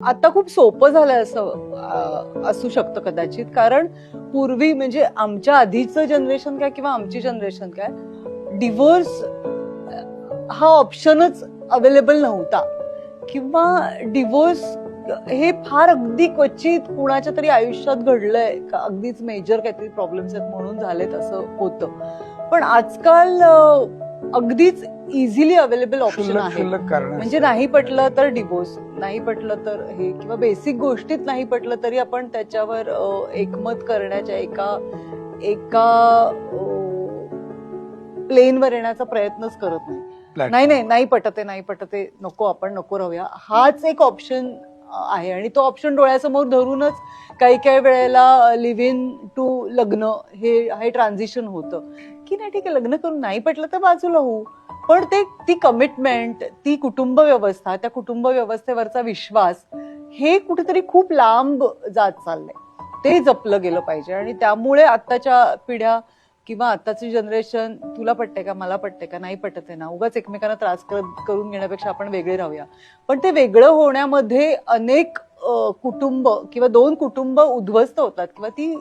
आता खूप सोपं झालंय असं असू शकतं कदाचित. कारण पूर्वी म्हणजे आमच्या आधीचं जनरेशन काय किंवा आमची जनरेशन काय डिवोर्स हा ऑप्शनच अवेलेबल नव्हता. किंवा डिवोर्स हे फार अगदी क्वचित कुणाच्या तरी आयुष्यात घडलंय का अगदीच मेजर काहीतरी प्रॉब्लेम्स आहेत म्हणून झालेत असं होतं. पण आजकाल अगदीच इझिली अवेलेबल ऑप्शन आहे. म्हणजे नाही पटलं तर डिवोर्स नाही पटलं तर हे किंवा बेसिक गोष्टीत नाही पटलं तरी आपण त्याच्यावर एकमत करण्याच्या एका एका प्लेनवर येण्याचा प्रयत्नच करत नाही. नाही नाही नाही पटते नाही पटते नको आपण नको राहूया. हाच एक ऑप्शन आहे आणि तो ऑप्शन डोळ्यासमोर धरूनच काही काही वेळेला लिव्ह इन टू लग्न हे हे ट्रान्झिशन होतं. की नाही ठीक आहे लग्न करून नाही पटलं तर बाजूला होऊ पण ते ती कमिटमेंट ती कुटुंब व्यवस्था त्या कुटुंब व्यवस्थेवरचा विश्वास हे कुठेतरी खूप लांब जात चाललंय. ते जपलं गेलं पाहिजे. आणि त्यामुळे आत्ताच्या पिढ्या किंवा आत्ताची जनरेशन तुला पटते का मला पटते का नाही पटत आहे ना? उगाच एकमेकांना त्रास करत करून घेण्यापेक्षा आपण वेगळे राहूया. पण ते वेगळं होण्यामध्ये अनेक कुटुंब किंवा दोन कुटुंब उद्ध्वस्त होतात किंवा ती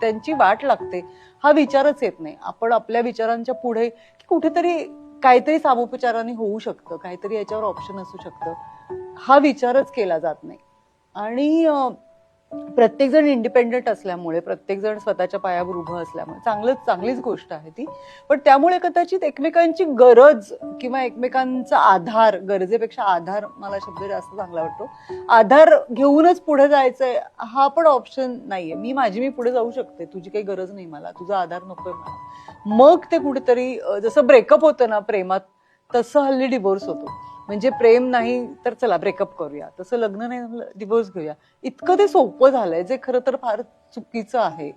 त्यांची वाट लागते. हा विचारच येत नाही. आपण आपल्या विचारांच्या पुढे की कुठेतरी काहीतरी सामोपचाराने होऊ शकतं काहीतरी याच्यावर ऑप्शन असू शकतं. हा विचारच केला जात नाही. आणि प्रत्येकजण इंडिपेंडेंट असल्यामुळे प्रत्येकजण स्वतःच्या पायावर उभं असल्यामुळे चांगलं चांगलीच गोष्ट आहे ती. पण त्यामुळे कदाचित एकमेकांची गरज किंवा एकमेकांचा आधार गरजेपेक्षा आधार मला शब्द जास्त चांगला वाटतो. आधार घेऊनच पुढे जायचंय हा पण ऑप्शन नाहीये. मी माझी मी पुढे जाऊ शकते. तुझी काही गरज नाही मला. तुझा आधार नकोय मला. मग ते कुठेतरी जसं ब्रेकअप होतं ना प्रेमात तसं हल्ली डिवोर्स होतो. म्हणजे प्रेम नाही तर चला ब्रेकअप करूया. तसं लग्न नाही डिवोर्स घेऊया. इतकं ते सोपं झालंय जे खरं तर फार चुकीचं आहे.